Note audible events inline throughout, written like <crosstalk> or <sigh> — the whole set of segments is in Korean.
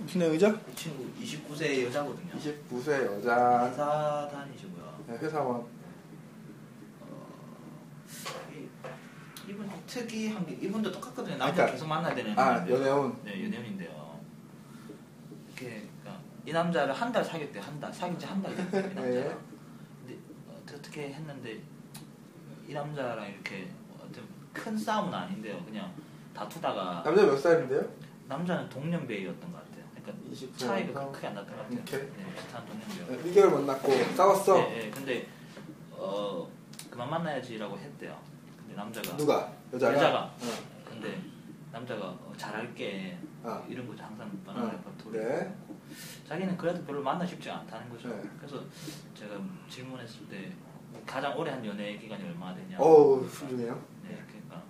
무슨 내용이죠? 이 친구 29세 여자거든요. 29세 여자 회사 다니시고요. 네, 회사원. 이, 이분 특이한 게 이분도 똑같거든요. 남자 그러니까- 계속 만나야 되는 아 분인데. 연애운. 네 연예인인데요. 이렇게 그러니까 이 남자를 한 달 사귀었대요. 한 달. 사귄 지 한 달 됐대요. 이 남자가. <laughs> 네. 근데 어떻게, 어떻게 했는데 이 남자랑 이렇게 어떤 큰 싸움은 아닌데요. 그냥 다투다가 남자 몇 살인데요? 남자는 동년배였던 것 같아요. 29 차이가 년. 크게 안 났던 것 같아요. 오케이. 네, 비슷한 동년배요. 네, 1개월 만났고 싸웠어. 네, 네, 근데 어 그만 만나야지라고 했대요. 근데 남자가 누가? 여자가. 여자가. 어. 근데 남자가 어, 잘할게 아. 이런 거죠 항상 뻔한 어. 레퍼토리. 네. 자기는 그래도 별로 만나 싶지 않다는 거죠. 네. 그래서 제가 질문했을 때 가장 오래 한 연애 기간이 얼마나 되냐. 어우 훌륭해요. 네, 그러니까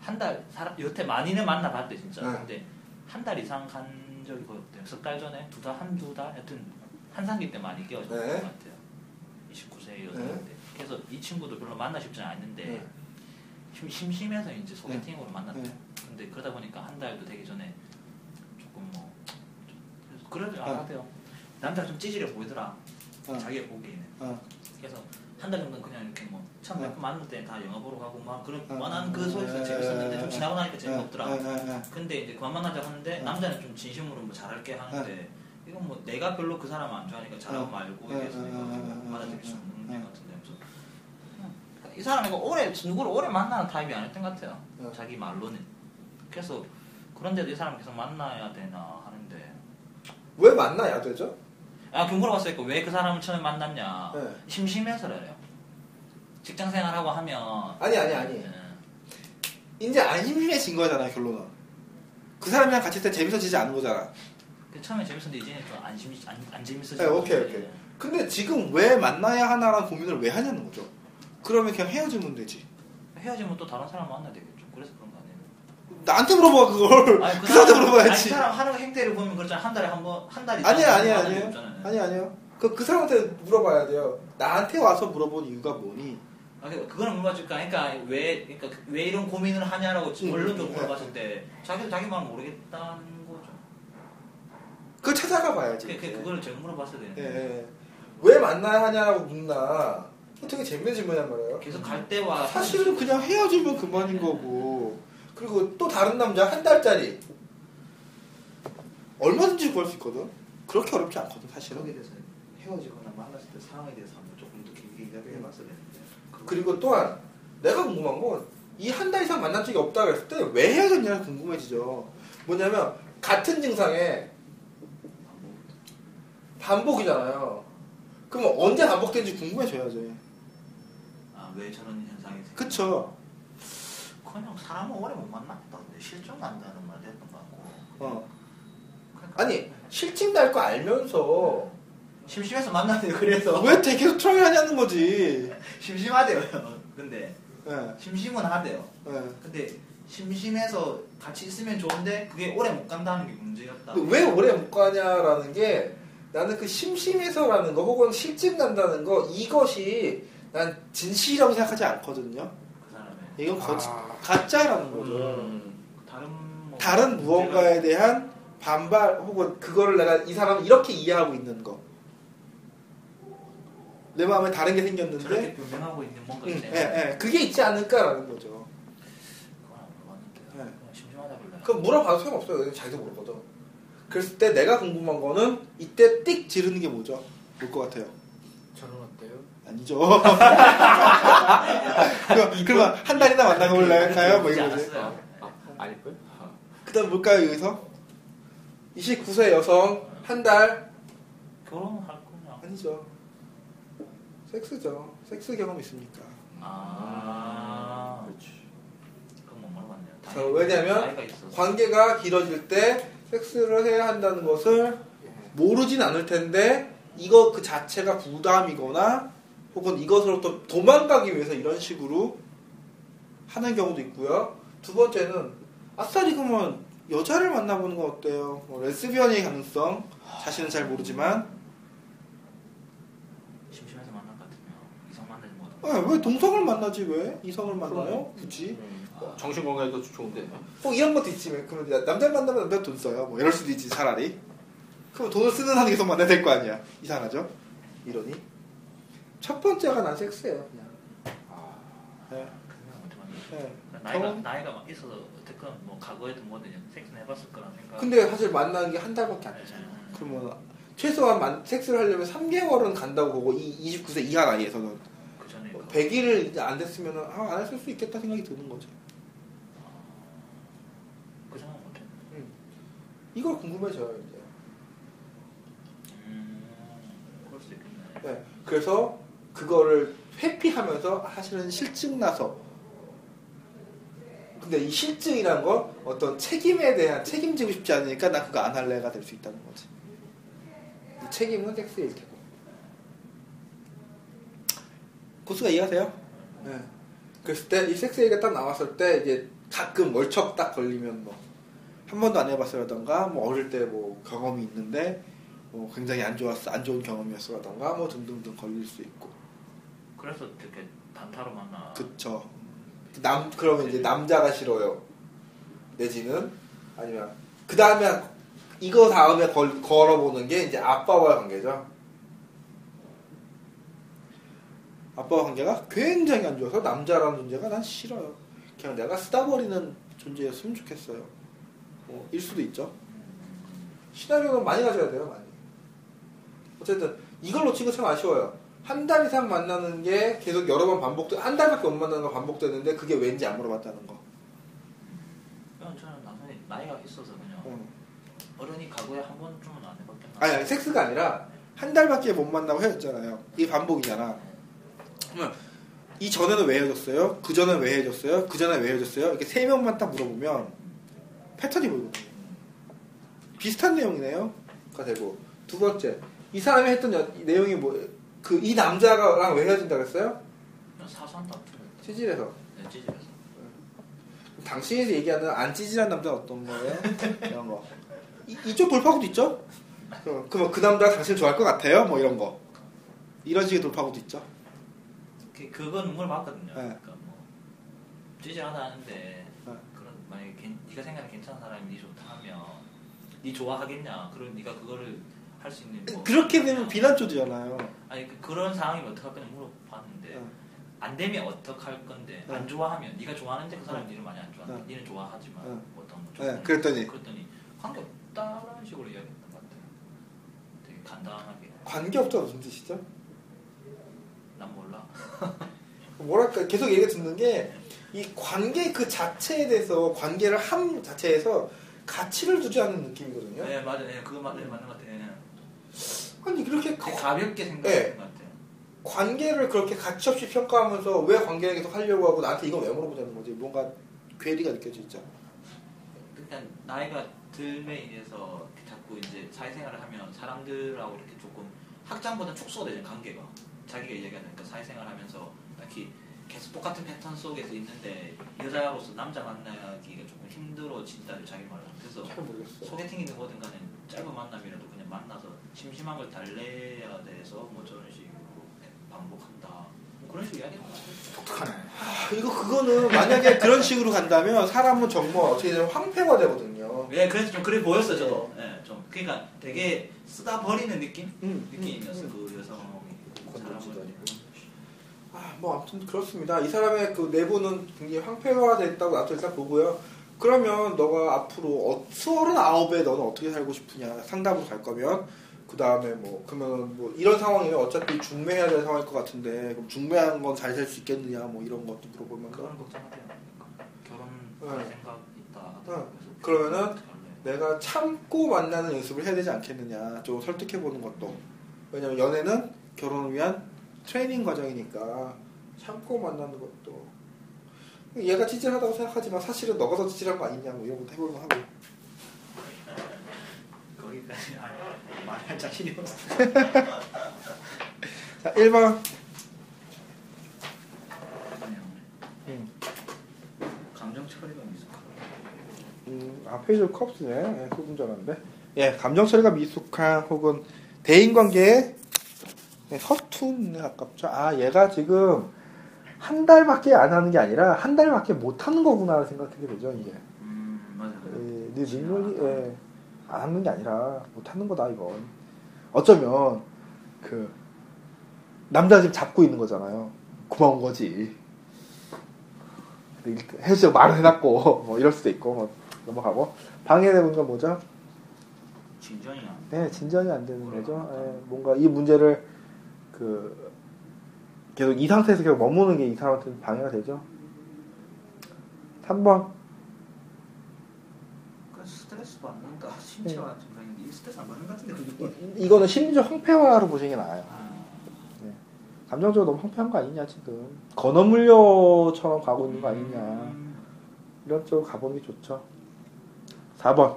한 달 사람 여태 많이는 만나봤대 진짜. 네. 근데 한 달 이상 간 적이 거의 없대요. 석달 전에 두 달, 한두 달, 하여튼 한상기 때 많이 깨어졌던 네. 것 같아요. 29세 여자인데. 그래서 이 친구도 별로 만나 싶지 않은데 네. 심, 심심해서 이제 소개팅으로 만났대요. 네. 근데 그러다 보니까 한 달도 되기 전에 조금 뭐 좀, 그래서 그러지 어. 않아도요. 남자가 좀 찌질해 보이더라. 어. 자기가 보기에는. 어. 그래서 한 달 정도는 그냥 이렇게 뭐 처음 네. 몇번 만날 때 다 영화 보러 가고 막 그런 어. 뻔한 그 소리가 네. 재밌었는데 좀 지나고 나니까 재미없더라. 네, 네, 네. 근데 이제 그만 만나자 하는데 네. 남자는 좀 진심으로 뭐 잘할게 하는데 이건 뭐 내가 별로 그 사람 안 좋아하니까 잘하고 네. 말고 네, 이래서 네, 이거 네, 네, 받아들일 수 네, 없는 네. 같은데 그래서 그냥 이 사람이 이거 오래 누구를 오래 만나는 타입이 아니었던 것 같아요. 네. 자기 말로는. 그래서 그런데도 이 사람 계속 만나야 되나 하는데 왜 만나야 되죠? 아, 그 물어봤으니까 왜 그 사람을 처음에 만났냐. 네. 심심해서래요. 직장 생활하고 하면. 아니 아니 아니. 네. 이제 안 심심해진 거잖아요 결론은. 그 사람이랑 같이 있을 때 재밌어지지 않은 거잖아. 그 처음에 재밌었는데 이제는 좀안 안, 안 재밌어지고. 네, 오케이, 오케이. 근데 지금 왜 만나야 하나라는 고민을 왜 하냐는 거죠. 그러면 그냥 헤어지면 되지. 헤어지면 또 다른 사람 만나야 되겠죠. 그래서 그런 거 아니에요. 나한테 물어봐 그걸. 아니, 그 사람한테 아니, 그 물어봐야지. 사람 하는 행태를 보면 그렇잖아요. 한 달에 한 번, 한 달이. 아니야 아니야. 없잖아요. 아니 아니요. 그, 그 사람한테 물어봐야 돼요. 나한테 와서 물어본 이유가 뭐니? 아, 그- 그거는 물어봤을까? 그러니까 왜, 그러니까 왜 이런 고민을 하냐라고 음, 원론적으로 음, 물어봤을 때 자기도 자기 말은 모르겠다는 거죠. 그걸 찾아가 봐야지. 그, 그, 그걸 제가 물어봤어야 예, 되는데. 예. 왜 만나야 하냐라고 묻나. 되게 재밌는 질문이란 말이에요. 계속 갈 때와 사실은 그냥 헤어지면 그만인 거고. 그리고 또 다른 남자 한 달짜리. 얼마든지 구할 수 있거든. 그렇게 어렵지 않거든 사실은. 거기에 대해서 헤어지거나 만났을 때 상황에 대해서 한번 조금 더 길게 이야기해 봤어야 되는데. 그리고 또한 내가 궁금한 건 이 한 달 이상 만난 적이 없다 그랬을 때 왜 헤어졌냐가 궁금해지죠. 뭐냐면 같은 증상에 반복이잖아요. 그럼 언제 반복되는지 궁금해져야죠. 아, 왜 저런 현상이? 그쵸? 그냥 사람은 오래 못 만났다는데 실종 난다는 말 했던 것 같고. 어. 그러니까 아니 실직 날거 알면서 심심해서 만났는데 그래서 왜 계속 트라이 하냐는 거지. <laughs> 심심하대요. 근데 예, 심심은 하대요. 예. 근데 심심해서 같이 있으면 좋은데 그게 오래 못 간다는 게 문제였다. 왜 오래 못 가냐라는 게 나는 그 심심해서라는 거 혹은 실직 난다는 거 이것이 난 진실이라고 생각하지 않거든요. 이건 거짓, 아. 가짜라는 거죠. 음, 다른 뭐 다른 무언가에 대한 반발 혹은 그거를 내가 이 사람은 이렇게 이해하고 있는 거. 내 마음에 다른 게 생겼는데, 저렇게 변명하고 있는 뭔가 음, 있네. 예, 예. 그게 있지 않을까라는 거죠. 그건 안 물어봤는데 네. 그냥 심심하다 불러요. 그 물어봐도 소용없어요. 자기도 모르거든. 그랬을 때 내가 궁금한 거는 이때 띡 지르는 게 뭐죠? 뭘것 같아요? 저는 어때요? 아니죠. <laughs> 그럼, 한 달이나 만나고 볼까요? 뭐 이거지. 아, 아닐걸? 아, 그 다음 뭘까요, 여기서? 29세 여성, 한 달. 결혼할 거냐? 아니죠. 섹스죠. 섹스 경험 있습니까? 아, 그렇지. 그건 못 물어봤네요. 자, 왜냐면. 관계가 길어질 때 섹스를 해야 한다는 것을 예. 모르진 않을 텐데 이거 그 자체가 부담이거나 혹은 이것으로부터 도망가기 위해서 이런 식으로 하는 경우도 있고요. 두 번째는 아싸리 그러면 여자를 만나보는 건 어때요? 뭐 레스비언의 가능성 자신은 잘 모르지만 심심해서 만날 것 같으면 이성 만나지 못. 아, 왜 동성을 만나지 왜 이성을 만나요? 굳이 음. 정신 건강에도 좋은데. 꼭 이런 것도 있지. 그러면 야, 남자 만나면 남자 돈 써요. 뭐 이럴 수도 있지 차라리. 그럼 돈을 쓰는 사람이 계속 만나야 될 거 아니야. 이상하죠? 이러니. 첫 번째가 난 섹스예요. 그냥. 네. 그냥 어떻게 하면 네. 나이가 경험? 나이가 막 있어서 어쨌건 뭐 과거에도 뭐든 섹스는 해봤을 거라 생각. 근데 사실 만나는 게 한 달밖에 안 되잖아. 음. 그러면 최소한 만- 섹스를 하려면 3개월은 간다고 보고 이 29세 이하 나이에서는 그 전에 뭐그 100일을 이제 안 됐으면 아, 안 했을 수 있겠다 생각이 드는 거죠. 그 생각 못했. 이걸 궁금해져요 이제. 음, 그럴 수 있겠네. 네. 그래서 그거를 회피하면서 사실은 실증 나서 근데 이 실증이란 건 어떤 책임에 대한 책임지고 싶지 않으니까 나 그거 안 할래가 될 수 있다는 거지. 이 책임은 섹스일 테고. 고수가 이해하세요? 네. 그랬을 때 이 섹스 얘기가 딱 나왔을 때 이제 가끔 멀척 딱 걸리면 뭐 한 번도 안 해봤어라던가 뭐 어릴 때 뭐 경험이 있는데 뭐 굉장히 안 좋았어 안 좋은 경험이었어라던가 뭐 등등등 걸릴 수 있고 그래서 이렇게 단타로 만나. 그쵸. 남 그러면 이제 남자가 싫어요. 내지는? 아니면 그 다음에 이거 다음에 걸, 걸어보는 게 이제 아빠와의 관계죠. 아빠와 관계가 굉장히 안 좋아서 남자라는 존재가 난 싫어요. 그냥 내가 쓰다 버리는 존재였으면 좋겠어요. 뭐, 일 수도 있죠. 시나리오는 많이 가져야 돼요 많이. 어쨌든 이걸 놓친 거 참 아쉬워요 한 달 이상 만나는 게 계속 여러 번 반복돼 한 달밖에 못 만나는 거 반복되는데 그게 왠지 안 물어봤다는 거 그냥 저는 남편이 나이가 있어서 그냥 응. 어른이 과거에 한 번쯤은 안 해봤겠나. 아니, 아니 섹스가 아니라 한 달밖에 못 만나고 헤어졌잖아요 이게 반복이잖아 그러면 이 전에는 왜 헤어졌어요? 그 전에 왜 헤어졌어요? 그 전에 왜 헤어졌어요? 이렇게 세 명만 딱 물어보면 패턴이 보이거든요. 비슷한 내용이네요. 가 되고 두 번째 이 사람이 했던 여- 내용이 뭐 그 이 남자랑 왜 헤어진다 그랬어요? 다툼. 찌질해서 네, 찌질해서. 당신이 얘기하는 안 찌질한 남자는 어떤 거예요? 이런 거 이, 이쪽 돌파구도 있죠? 어, 그러면 그 남자 당신 좋아할 것 같아요? 뭐 이런 거 이런 식의 돌파구도 있죠. 그, 그건 물어봤거든요. 네. 그러니까 뭐 찌질하다 하는데 네. 그런 만약에 괜- 네가 생각하는 괜찮은 사람이 네 좋다 하면 네 좋아하겠냐? 그럼 네가 그거를 할 수 있는 뭐 그렇게 되면 비난조지잖아요. 아니 그, 그런 상황이면 어떡할 거냐 물어봤는데 어. 안 되면 어떡할 건데 네. 안 좋아하면 네가 좋아하는데 그 사람이 네. 니를 많이 안 좋아하는 네. 니는 좋아하지만 네. 뭐 어떤 뭐 네, 조건이 그랬더니? 그랬더니 관계 없다라는 식으로 이야기했던 것 같아요. 되게 간단하게 관계없죠 무슨 뜻이죠? 난 몰라. <laughs> 뭐랄까 계속 얘기 듣는 게 이 관계 그 자체에 대해서 관계를 함 자체에서 가치를 두지 않는 느낌이거든요. 네 맞아, 네 그거 맞, 네, 맞는 것 같아. 네. 아니 그렇게 가- 가볍게 생각하는 네. 것 같아요. 관계를 그렇게 가치 없이 평가하면서 왜 관계를 계속 하려고 하고 나한테 이건 왜 물어보자는 거지? 뭔가 괴리가 느껴지죠. 일단 나이가 들에 인해서 자꾸 이제 사회생활을 하면 사람들하고 이렇게 조금 학장보다 축소되는 관계가 자기가 얘기하는 그 사회생활 하면서 딱히 계속 똑같은 패턴 속에서 있는데 여자로서 남자 만나기가 조금 힘들어진다는 자기 말로 그래서 잘 모르겠어. 소개팅이든 뭐든 간에 짧은 만남이라도 만나서 심심한 걸 달래야 돼서 뭐 저런 식으로 반복한다 뭐 그런 식으로 이야기하는 것 같아요 독특하네. 아, 이거 그거는 만약에 그런 식으로 간다면 사람은 정말 어떻게 되면 황폐가 되거든요. 예, 그래서 좀 그래 보였어 저도. 예, 좀 그러니까 되게 쓰다 버리는 느낌 음, 느낌이었어 음, 그 여성이 사람을. 아니고. 아, 뭐 아무튼 그렇습니다. 이 사람의 그 내부는 굉장히 황폐화됐다고 나도 일단 보고요. 그러면 너가 앞으로 어, 서른 아홉에 너는 어떻게 살고 싶으냐 상담으로 갈 거면 그 다음에 뭐 그러면 뭐 이런 상황이면 어차피 중매해야 될 상황일 것 같은데 그럼 중매하는 건 잘 살 수 있겠느냐 뭐 이런 것도 물어보면 그런 걱정하대요. 결혼 네. 할 생각 있다. 네. 그러면은? 내가 참고 만나는 연습을 해야 되지 않겠느냐 좀 설득해 보는 것도 왜냐면 연애는 결혼을 위한 트레이닝 과정이니까 참고 만나는 것도 얘가 찌질하다고 생각하지만 사실은 너가 더 찌질한 거 아니냐 뭐 이런 것도 해보면 하고 거기까지 아, 말할 자신이 없어. <laughs> 자 1번 음. 감정 처리가 미숙하다. 음, 아 페이지 컵스네 예, 소금 전화인데 예 감정 처리가 미숙한 혹은 대인 관계에 네, 서툰에 가깝죠 아 얘가 지금 한 달밖에 안 하는 게 아니라 한 달밖에 못 하는 거구나 생각하게 되죠 이게. 음 맞아. 예, 네 능력이 예, 안 하는 게 아니라 못 하는 거다 이건. 어쩌면 그 남자 지금 잡고 있는 거잖아요. 고마운 거지. 해서 말을 해놨고 <laughs> 뭐 이럴 수도 있고 뭐 넘어가고 방해되는 건 뭐죠? 진전이야. 네, 진전이 안 되는 거죠. 예, 뭔가 이 문제를 그 계속 이 상태에서 계속 머무는 게 이 사람한테 방해가 되죠. 3번 그 스트레스 받는다. 신체와 증상인데 이 스트레스 안 받는 것 같은데 그게. 이- 이거는 심리적 황폐화로 보시는 게 나아요. 아, 감정적으로 너무 황폐한 거 아니냐 지금 건어물려처럼 가고 있는 거 아니냐 음, 이런 쪽으로 가보는 게 좋죠 4번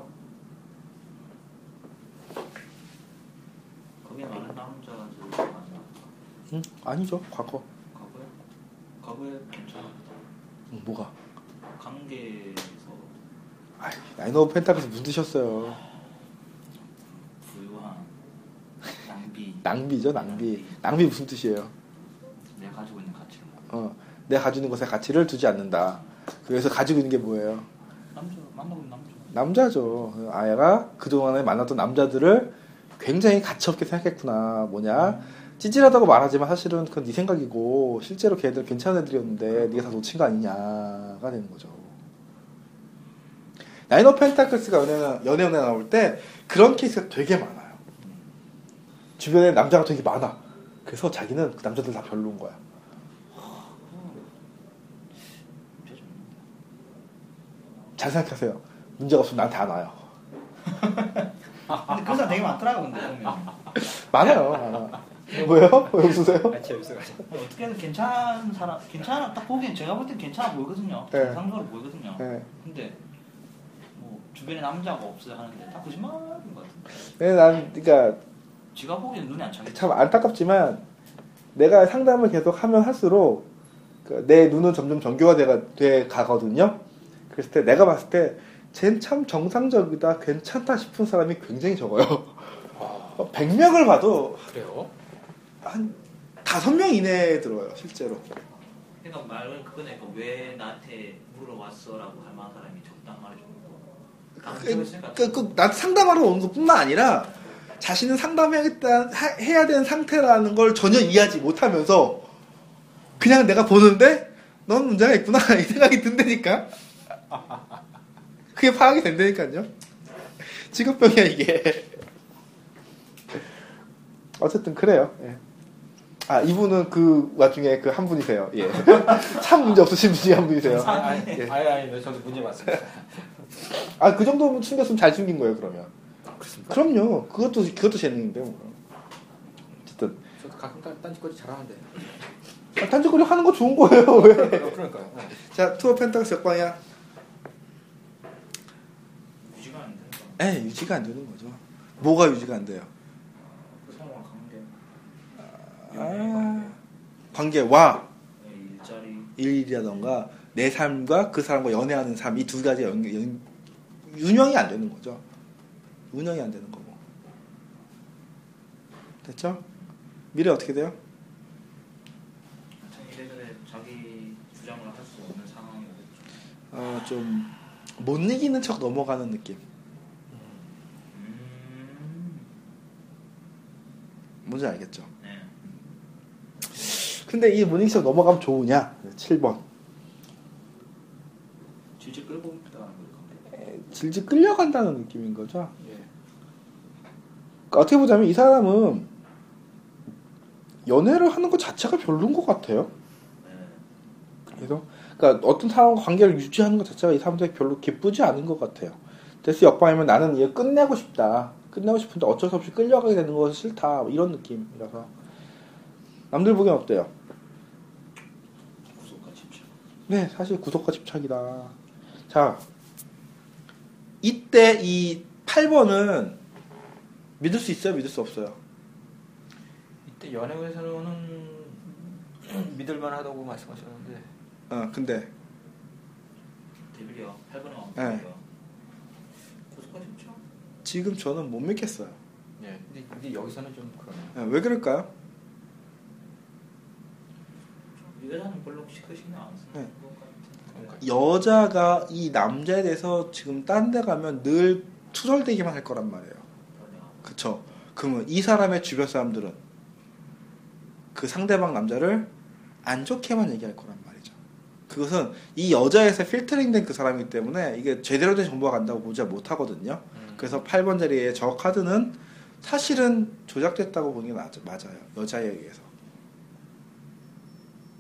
거기에 많은 만나. 응? 아니죠. 과거. 과거에 과거에 괜찮아. 응, 뭐가? 관계에서. 아이, 나인 오브 펜타클스 무슨 뜻이었어요. 부유한 낭비. <laughs> 낭비죠 낭비. 낭비. 무슨 뜻이에요? 내가 가지고 있는 가치. 어, 내가 가지고 있는 것에 가치를 두지 않는다. 그래서 가지고 있는 게 뭐예요? 남자 있는 남자. 남자죠. 아야가 그동안에 만났던 남자들을 굉장히 가치없게 생각했구나. 뭐냐 찌질하다고 말하지만 사실은 그건 네 생각이고 실제로 걔들 괜찮은 애들이었는데 네가 다 놓친 거 아니냐가 되는 거죠. 나인 오브 펜타클스가 연애, 연애 나올 때 그런 케이스가 되게 많아요. 주변에 남자가 되게 많아. 그래서 자기는 그 남자들 다 별로인 거야. 잘 생각하세요. 문제가 없으면 나한테 안 와요. <laughs> 근데 그런 사람 되게 많더라고 근데 보면. <laughs> 많아요. 많아. 왜요? 왜 웃으세요? 아, 재밌어가지고. 어떻게든 괜찮은 사람, 괜찮아 딱 보기엔 제가 볼 땐 괜찮아 보이거든요. 네. 정상적으로 보이거든요. 네. 근데 뭐 주변에 남자가 없어요 하는데 다 거짓말인 것 같은데. 네, 난 그러니까 지가 보기엔 눈에 안 차겠지. 참 안타깝지만 내가 상담을 계속 하면 할수록 그내 눈은 점점 정교화돼 돼 가거든요. 그랬을 때 내가 봤을 때쟨참 정상적이다, 괜찮다 싶은 사람이 굉장히 적어요. 어, 100명을 봐도 그래요? 한 다섯 명 이내에 들어요, 실제로. 그러니까 말은 그거네. 그왜 나한테 물어왔어라고 할 만한 사람이 적당 쓰니까 그, 그, 나 상담하러 오는 것 뿐만 아니라 자신은 상담해야겠다, 하- 해야 되는 상태라는 걸 전혀 이해하지 못하면서 그냥 내가 보는데 넌 문제가 있구나 <laughs> 이 생각이 든다니까. 그게 파악이 된다니까요. 직업병이야 이게. 어쨌든 그래요. 예. 아 이분은 그 와중에 그 한 분이세요. 예. <laughs> 참 문제 없으신 분이 한 분이세요. 아니, 아니, 예. 아니, 아니, 저도 문제 많습니다. 아 그 정도면 숨겼으면 잘 숨긴 거예요 그러면. 그렇습니다. 그럼요. 그것도 그것도 재능인데 뭐. 어쨌든 저도 가끔 딴, 딴짓거리 잘하는데. 아, 단축거리 하는 거 좋은 거예요. 왜? 어, 그러니까요. 어. 자 투어 펜타클스 몇 방이야? 유지가 안 되니까. 에 유지가 안 되는 거죠. 뭐가 유지가 안 돼요? 아, 관계와 네. 일이라던가 내 삶과 그 사람과 연애하는 삶 이 두 가지 연, 연, 운영이 안 되는 거죠. 운영이 안 되는 거고. 됐죠? 미래 어떻게 돼요? 참 이래저래 자기 주장을 할 수 없는 상황이 오겠죠. 어, 좀못 이기는 척 넘어가는 느낌. 음. 뭔지 알겠죠? 네. 근데 이척 넘어가면 좋으냐? 7번. 질질 거예요. 질질 끌려간다는 느낌인 거죠. 예. 그러니까 어떻게 보자면 이 사람은 연애를 하는 것 자체가 별로인 것 같아요. 네. 그래서 그러니까 어떤 사람과 관계를 유지하는 것 자체가 이 사람들에게 별로 기쁘지 않은 것 같아요. 데스 역방이면 나는 얘 끝내고 싶다. 끝내고 싶은데 어쩔 수 없이 끌려가게 되는 것은 싫다. 뭐 이런 느낌이라서 남들 보기엔 어때요? 네, 사실 구속과 집착이다. 자, 이때 이 8번은 믿을 수 있어요? 믿을 수 없어요? 이때 연애에서는 믿을만 하다고 말씀하셨는데 어, 근데 데빌리어 8번에 왕 네. 구속과 집착. 지금 저는 못 믿겠어요. 예. 근데, 근데 여기서는 좀 그러네요. 네, 왜 그럴까요? 이 여자는 별로 그 신경 안 쓰는 네. 것 같은데. 여자가 이 남자에 대해서 지금 딴 데 가면 늘 투덜대기만 할 거란 말이에요. 그쵸? 그러면 이 사람의 주변 사람들은 그 상대방 남자를 안 좋게만 얘기할 거란 말이죠. 그것은 이 여자에서 필터링된 그 사람이기 때문에 이게 제대로 된 정보가 간다고 보지 못하거든요. 음. 그래서 8번 자리에 저 카드는 사실은 조작됐다고 보는 게 맞- 맞아요. 여자에 의해서.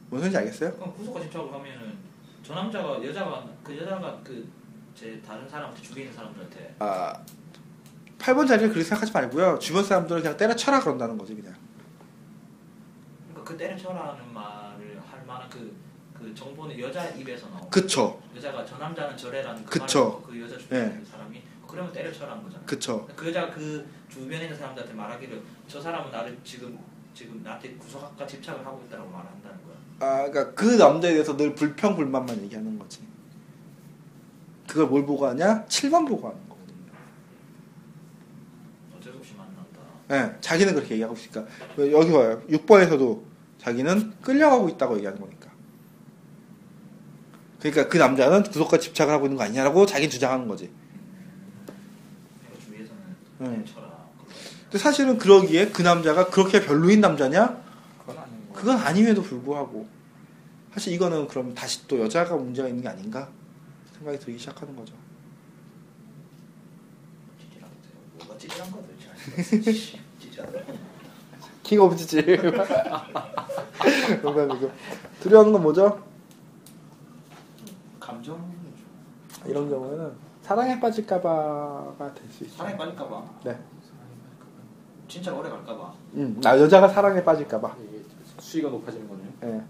무슨 소리인지 알겠어요? 그럼 구속과 집착을 하면은 저 남자가 여자가 그 여자가 그 제 다른 사람한테 주변 있는 사람들한테 아, 8번 자리를 그렇게 생각하지 말고요. 주변 사람들을 그냥 때려쳐라 그런다는 거지, 그냥. 그러니까 그 때려쳐라는 말을 할 만한 그, 그 정보는 여자 입에서 나오고 그쵸. 여자가 저 남자는 저래라는 그 그쵸. 말을 그 여자 주변에 네. 있는 사람이 그러면 때려쳐라는 거잖아요. 그쵸. 그 여자가 그 주변에 있는 사람들한테 말하기를 저 사람은 나를 지금 지금 나한테 구속과 집착을 하고 있다고 말한다는 거야. 아, 그러니까 그 남자에 대해서 늘 불평 불만만 얘기하는 거지. 그걸 뭘 보고 하냐? 7번 보고 하는 거거든요. 어쩔 수 없이 만난다. 예, 자기는 그렇게 얘기하고 있으니까 여기 봐요. 6번에서도 자기는 끌려가고 있다고 얘기하는 거니까. 그러니까 그 남자는 구속과 집착을 하고 있는 거 아니냐라고 자기는 주장하는 거지. 주위에서는. 때려쳐라. 근데 사실은 그러기에 그 남자가 그렇게 별로인 남자냐? 그건 거. 아님에도 불구하고 사실 이거는 그럼 다시 또 여자가 문제가 있는 게 아닌가 생각이 들기 시작하는 거죠. 뭐가 찌질한 거야 도대체. 킹 오브 지지. 농담이고 두려워하는 건 뭐죠? 감정 이런 경우에는 사랑에 빠질까봐가 될 수 있어요. 사랑에 빠질까봐. 네. 진짜 오래 갈까봐. 음, 나 여자가 사랑에 빠질까봐. 수위가 높아지는 거네요. 예.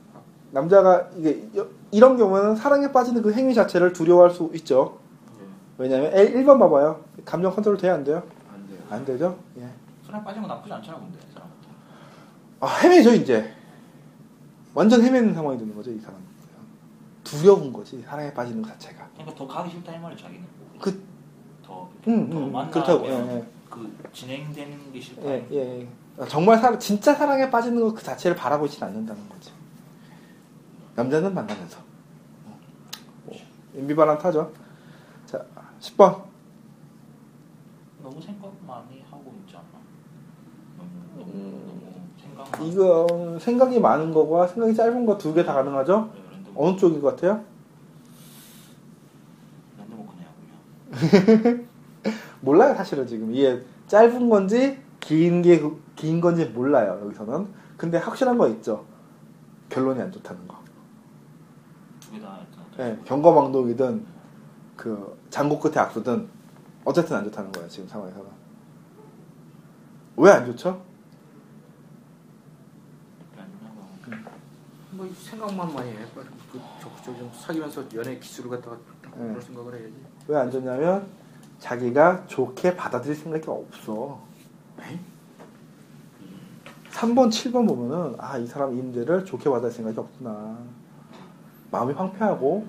남자가 이게 여- 이런 경우는 사랑에 빠지는 그 행위 자체를 두려워할 수 있죠. 예. 왜냐하면 1번 봐봐요. 감정 컨트롤 돼야 안 돼요? 안 돼요. 안 되죠. 예. 사랑에 빠진 건 나쁘지 않잖아 근데 사람. 아 헤매죠 이제. 완전 헤매는 상황이 되는 거죠 이 사람. 두려운 거지 사랑에 빠지는 것 자체가. 그러니까 더 가기 싫다 이 말이야 자기는. 그- 더, 음, 더 음, 만나면 그렇다고. 예, 그 진행되는 게 싫다. 예, 예, 예. 아, 정말 사, 진짜 사랑에 빠지는 것 그 자체를 바라고 있지는 않는다는 거지. 남자는 만나면서. 뭐, 인비바람 타죠. 자, 10번. 너무 생각 많이 하고 있지 않나? 너무 너무, 음. 너무 생각. 이거 생각이 많은 거와 생각이 짧은 거 두 개 다 가능하죠? 랜덤 어느 쪽인 것 같아요? <laughs> 몰라요 사실은 지금 이게 짧은 건지 긴 게 긴 건지 몰라요 여기서는 근데 확실한 거 있죠 결론이 안 좋다는 거 예, 경거망동이든 그 장고 끝에 악수든 어쨌든 안 좋다는 거예요 지금 상황에서는 왜 안 좋죠? 뭐 생각만 많이 해. 그 적극적으로 좀 사귀면서 연애 기술을 갖다가 네. 그런 생각을 해야지. 왜 안 좋냐면 자기가 좋게 받아들일 생각이 없어? 3번 7번 보면은 아 이 사람 이 문제를 좋게 받아들일 생각이 없구나 마음이 황폐하고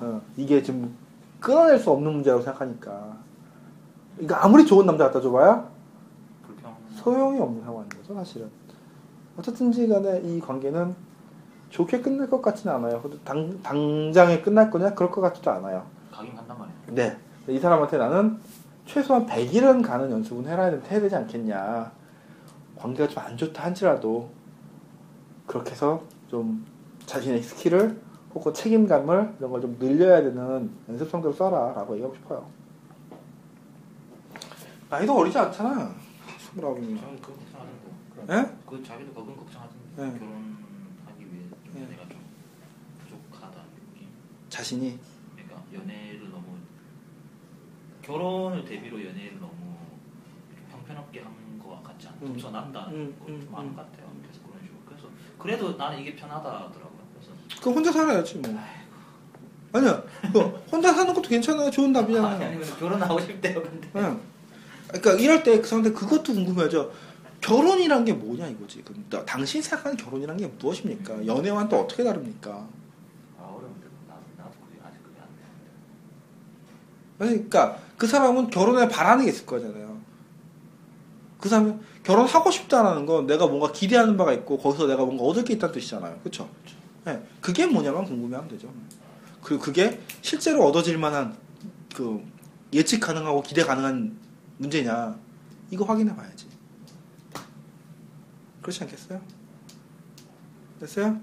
아. 어, 이게 지금 끊어낼 수 없는 문제라고 생각하니까 이거 아무리 좋은 남자 갖다 줘봐야. 소용이 없는 상황인 거죠 사실은 어쨌든지 간에 이 관계는 좋게 끝날 것 같지는 않아요 당, 당장에 끝날 거냐 그럴 것 같지도 않아요 가긴 간단 말이야. 네. 이 사람한테 나는 최소한 100일은 가는 연습은 해야, 되- 해야 되지 않겠냐 관계가 좀 안 좋다 한지라도 그렇게 해서 좀 자신의 스킬을 혹은 책임감을 이런 걸 좀 늘려야 되는 연습 성대로 써라 라고 얘기하고 싶어요 나이도 어리지 않잖아 29이면 저는 그거 걱정하던데. 예? 그 자기도 그건 걱정하던데. 네. 결혼하기 위해 좀 네. 연애가 좀 부족하다 느낌. 자신이 그러니까 너무 결혼을 대비로 연애를 너무 좀 형편없게 한 것 같지 않아? 음. 동서난다는 음, 것좀 음, 많은 음. 것 같아요. 그래서 그런 식으로. 그래서 그래도 나는 이게 편하다 하더라고요. 그래서 그 혼자 살아야지 뭐 아니야 그 혼자 사는 것도 괜찮아요 좋은 답이잖아 아니 아니면 결혼하고 싶대요. 근데 응. 그러니까 이럴 때그 사람들 그것도 궁금해하죠. 결혼이란 게 뭐냐 이거지. 그럼 나- 당신 생각하는 결혼이란 게 무엇입니까? 연애와는 또 어떻게 다릅니까? 그러니까 그 사람은 결혼에 바라는 게 있을 거잖아요. 그 사람은 결혼하고 싶다라는 건 내가 뭔가 기대하는 바가 있고 거기서 내가 뭔가 얻을 게 있다는 뜻이잖아요. 그렇죠? 네. 그게 뭐냐만 궁금해하면 되죠. 그리고 그게 실제로 얻어질 만한 그 예측 가능하고 기대 가능한 문제냐 이거 확인해 봐야지. 그렇지 않겠어요? 됐어요?